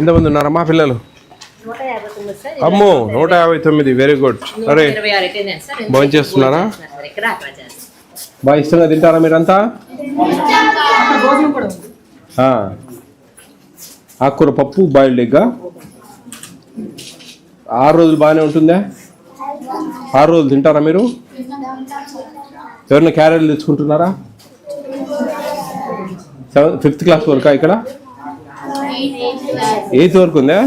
ఎంతమంది ఉన్నారమ్మా పిల్లలు? అమ్మో నూట యాభై తొమ్మిది. వెరీ గుడ్ అరే భోజనం చేస్తున్నారా? బాగా ఇష్టంగా తింటారా మీరంతా? ఆకుకూర పప్పు బాయిల్డ్ ఎగ్గా ఆరు రోజులు బాగానే ఉంటుందా? ఆరు రోజులు తింటారా మీరు? ఎవరైనా క్యారెట్లు తెచ్చుకుంటున్నారా? సెవెన్ ఫిఫ్త్ క్లాస్ వరకా ఇక్కడ? ఎయిత్ వరకు ఉందా.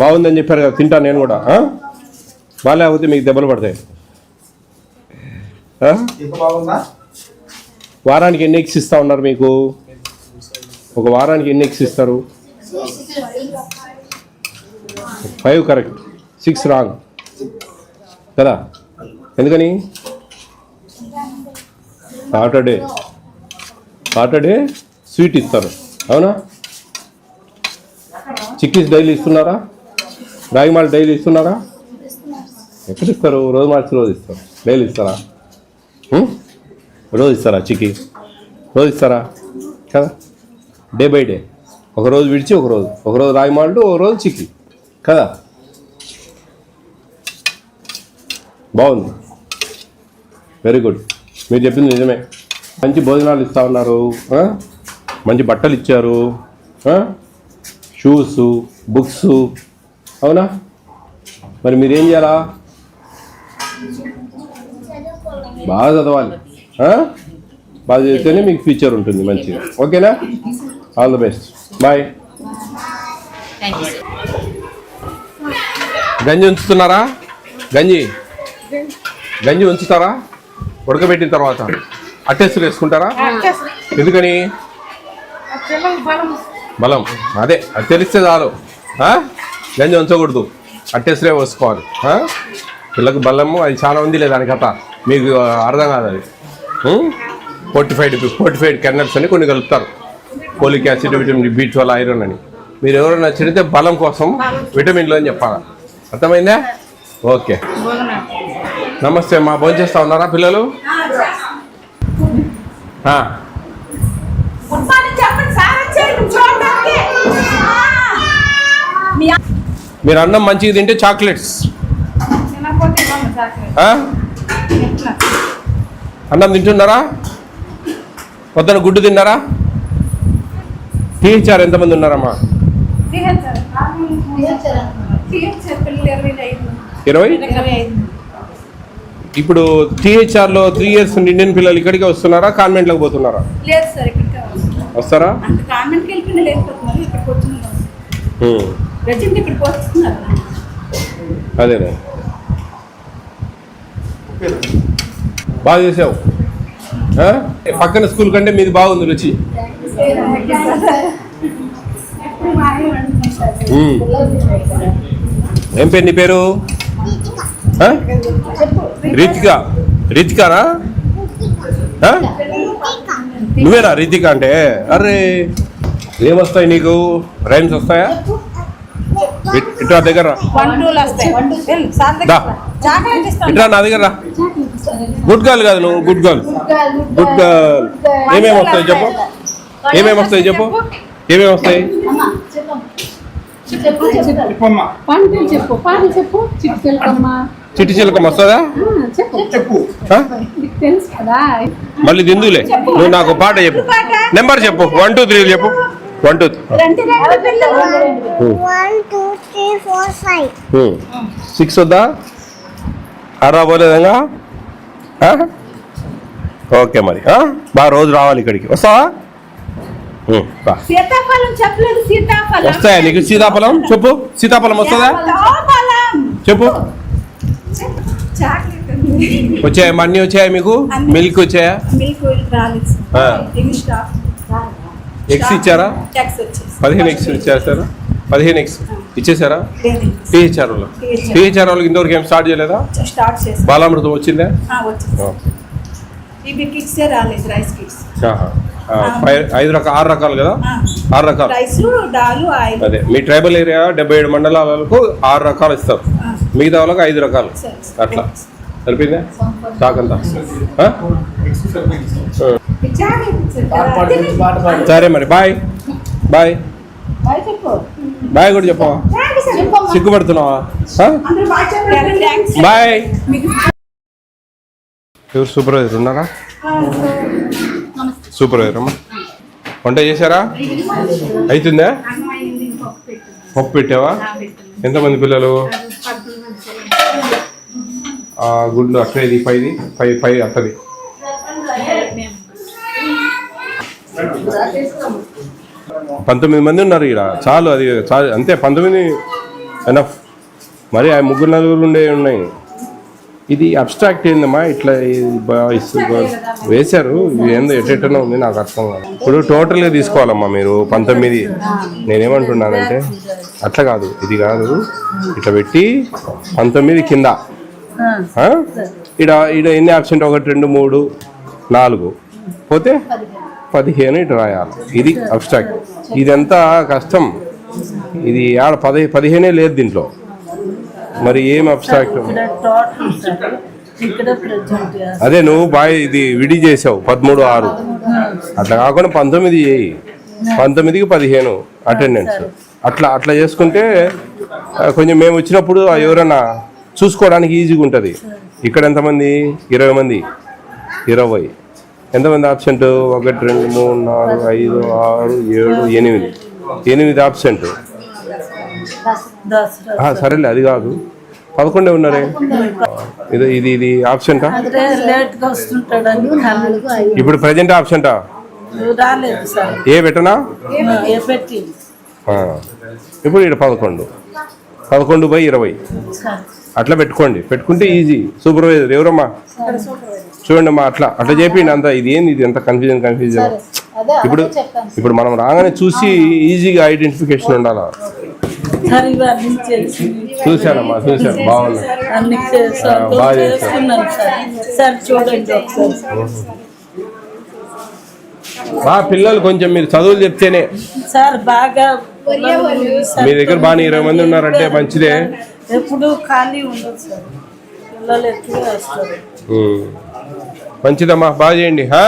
బాగుందని చెప్పారు కదా తింటాను నేను కూడా? బాగాలేకపోతే మీకు దెబ్బలు పడతాయి. వారానికి ఎన్ని ఎగ్స్ ఇస్తా ఉన్నారు మీకు? ఒక వారానికి ఎన్ని ఎగ్స్ ఇస్తారు? Five correct. Six wrong. కదా? ఎందుకని? సాటర్డే సాటర్డే స్వీట్ ఇస్తారు. అవునా? చిక్కీస్ డైలీ ఇస్తున్నారా? రాగిమాల్ డైలీ ఇస్తున్నారా? ఎక్కడ ఇస్తారు? రోజు మార్చి రోజు ఇస్తారు. డైలీ ఇస్తారా? రోజు ఇస్తారా చిక్కీ? రోజు ఇస్తారా? కదా? డే బై డే ఒక రోజు విడిచి ఒకరోజు ఒకరోజు ఒక రోజు రాగి మాల్ట్ ఒక రోజు చిక్కీ. కదా? బాగుంది. వెరీ గుడ్ మీరు చెప్పింది నిజమే. మంచి భోజనాలు ఇస్తా ఉన్నారు. మంచి బట్టలు ఇచ్చారు షూస్ బుక్స్ అవునా? మరి మీరేం చేయాలా? బాగా చదవాలి? బాగా చదివితేనే మీకు ఫ్యూచర్ ఉంటుంది మంచిగా. ఓకేనా? ఆల్ ద బెస్ట్ బాయ్ గంజి ఉంచుతున్నారా? గంజి. గంజి ఉంచుతారా? ఉడకబెట్టిన తర్వాత. అట్టేస్తులు వేసుకుంటారా? ఎందుకని? బలం. అదే అది తెలిస్తే చాలు. ఆ? గంజి ఉంచకూడదు. అట్టేసులే వేసుకోవాలి? పిల్లకు బలము అది చాలా ఉంది లేదా దాని కథ మీకు అర్థం కాదు అది. ఫోర్టిఫైడ్ ఫోర్టిఫైడ్ కెర్నల్స్ అని కొన్ని కలుపుతారు. Folic acid vitamin B twelve iron అని. మీరు ఎవరైనా చెడితే బలం కోసం విటమిన్లు అని చెప్పాలి? అర్థమైందా? ఓకే. నమస్తే అమ్మా భోజనం చేస్తా ఉన్నారా పిల్లలు? మీరు అన్నం మంచిగా తింటే చాక్లెట్స్? అన్నం తింటున్నారా? పొద్దున గుడ్డు తిన్నారా? టీహెచ్ఆర్ ఎంతమంది ఉన్నారమ్మా? ఇరవై? ఇప్పుడు టీహెచ్ఆర్లో త్రీ ఇయర్స్ నిండిన పిల్లలు ఇక్కడికే వస్తున్నారా కాన్వెంట్లోకి పోతున్నారా? వస్తారా? ప్రజెంట్ అదేనే? బాగా చేసావు? పక్కన స్కూల్ కంటే మీది బాగుంది రుచి. ఏం పేరు నీ పేరు? రితిక. రితికానా? ఆ? నువ్వేనా రితిక అంటే? అరే ఏమొస్తాయి నీకు? రైమ్స్ వస్తాయా ఇట్- ఇట్రా దగ్గర రా. వన్ టూలు వస్తాయి వెళ్ళు, సార్ దా. దగ్గర చాక్లెట్ ఇస్తాను ఇట్రా నా దగ్గర రా. గుడ్ గర్ల్ కాదు నువ్వు గుడ్ గర్ల్ గుడ్ గర్ల్ ఏమేమి వస్తాయి చెప్పు? ఏమేమి వస్తాయి చెప్పు? ఏమేమి వస్తాయి? చిట్టి చిలకం వస్తుందా? చెప్పు. మళ్ళీ దిందులే. నువ్వు నాకు పాట చెప్పు. నెంబర్ చెప్పు. వన్ టూ త్రీ చెప్పు. వన్ టూ రండి రండి పిల్లలు One, two, three, four, five. Six వద్దా అరా పోలేదంగా? ఓకే మరి? బాగా రోజు రావాలి ఇక్కడికి. వస్తావా? వస్తాయా నీకు సీతాఫలం? చెప్పు. సీతాఫలం వస్తుందా? చెప్పు. వచ్చాయా? అన్నీ వచ్చాయా మీకు. మిల్క్ వచ్చాయా? ఎగ్స్ ఇచ్చారా? పదిహేను ఎగ్స్ ఇచ్చేస్తారా పదిహేను ఎగ్స్ ఇచ్చేసారా? లేదు. టీహెచ్ఆర్ వాళ్ళు. THR. టీహెచ్ఆర్ వాళ్ళకి ఇంతవరకు ఏం స్టార్ట్ చేయలేదా? బాలామృతం వచ్చిందా? ఐదు రకాల ఆరు రకాలు కదా? ఆరు రకాలు. Rice dal oil. అదే. మీ ట్రైబల్ ఏరియా డెబ్బై ఏడు మండలాలకు ఆరు రకాలు ఇస్తారు. మిగతా వాళ్ళకి ఐదు రకాలు. అట్లా. సరిపోయిందా? స్టాక్ సరే మరి బాయ్. బాయ్. బాయ్ చెప్పు. బాయ్ కూడా చెప్పవా సిగ్గుపడుతున్నావా? బాయ్ ఎవరు సూపర్వైజర్ ఉన్నారా? సూపర్వైజర్ అమ్మా. వంట చేశారా? అవుతుందా పప్పు పెట్టావా? ఎంతమంది పిల్లలు? గుడ్లు అట్లేది పైది పై పై అత్తది. పంతొమ్మిది మంది ఉన్నారు ఇక్కడ చాలు అది చాలు. అంతే పంతొమ్మిది ఎనఫ్ మరి ఆ ముగ్గురు నలుగురు ఉండే ఉన్నాయి. ఇది అబ్స్ట్రాక్ట్ ఏందమ్మా? ఇట్లా వేశారు. ఇది ఏందో ఎటెటనో ఉంది నాకు అర్థం కాదు. ఇప్పుడు టోటల్గా తీసుకోవాలమ్మా మీరు పంతొమ్మిది. నేనేమంటున్నానంటే అట్లా కాదు. ఇది కాదు. ఇట్లా పెట్టి పంతొమ్మిది కింద? ఈడ ఈడ ఎన్ని ఆప్షన్ ఒకటి రెండు మూడు నాలుగు. పోతే? పదిహేను ఇటు రాయాలి. ఇది అబ్స్ట్రాక్ట్ ఇదంతా కష్టం. ఇది ఆడ పది పదిహేనే లేదు దీంట్లో. మరి ఏం అబ్స్ట్రాక్ట్ అదే నువ్వు బాయ్ ఇది విడి చేసావు పదమూడు ఆరు. అట్లా కాకుండా పంతొమ్మిది చేయి పంతొమ్మిదికి పదిహేను అటెండెన్స్ అట్లా అట్లా చేసుకుంటే కొంచెం మేము వచ్చినప్పుడు ఎవరన్నా చూసుకోవడానికి ఈజీగా ఉంటుంది. ఇక్కడ ఎంతమంది? ఇరవై మంది. ఇరవై. ఎంతమంది ఆబ్సెంట్ ఒకటి రెండు మూడు నాలుగు ఐదు ఆరు ఏడు ఎనిమిది. ఎనిమిది ఆబ్సెంట్ సరేలే అది కాదు. పదకొండే ఉన్నారే? ఇది ఇది ఇది కళ్ళు ఇప్పుడు ప్రజెంట్ సార్. ఏ పెట్టనా. ఇప్పుడు ఇక్కడ పదకొండు. పదకొండు బై ఇరవై. అట్లా పెట్టుకోండి. పెట్టుకుంటే ఈజీ సూపర్వైజర్ ఎవరమ్మా? చూడండి అమ్మా అట్లా. అట్లా చెప్పండి అంత. ఇది ఏంది? ఇది ఎంత కన్ఫ్యూజన్ కన్ఫ్యూజన్ ఇప్పుడు ఇప్పుడు మనం రాగానే చూసి ఈజీగా ఐడెంటిఫికేషన్ ఉండాలా? సార్ ఇవన్నీ చేసి. చూశానమ్మా చూశాను. బాగుంది. బాగా మా పిల్లలు కొంచెం మీరు చదువులు చెప్తేనే సార్ బాగా మీ దగ్గర బాగా ఇరవై మంది ఉన్నారంటే మంచిదే. ఎప్పుడు ఖాళీ ఉండదు సార్ పిల్లలు ఎక్కువ వస్తారు. మంచిదమ్మా బాగా చేయండి హా?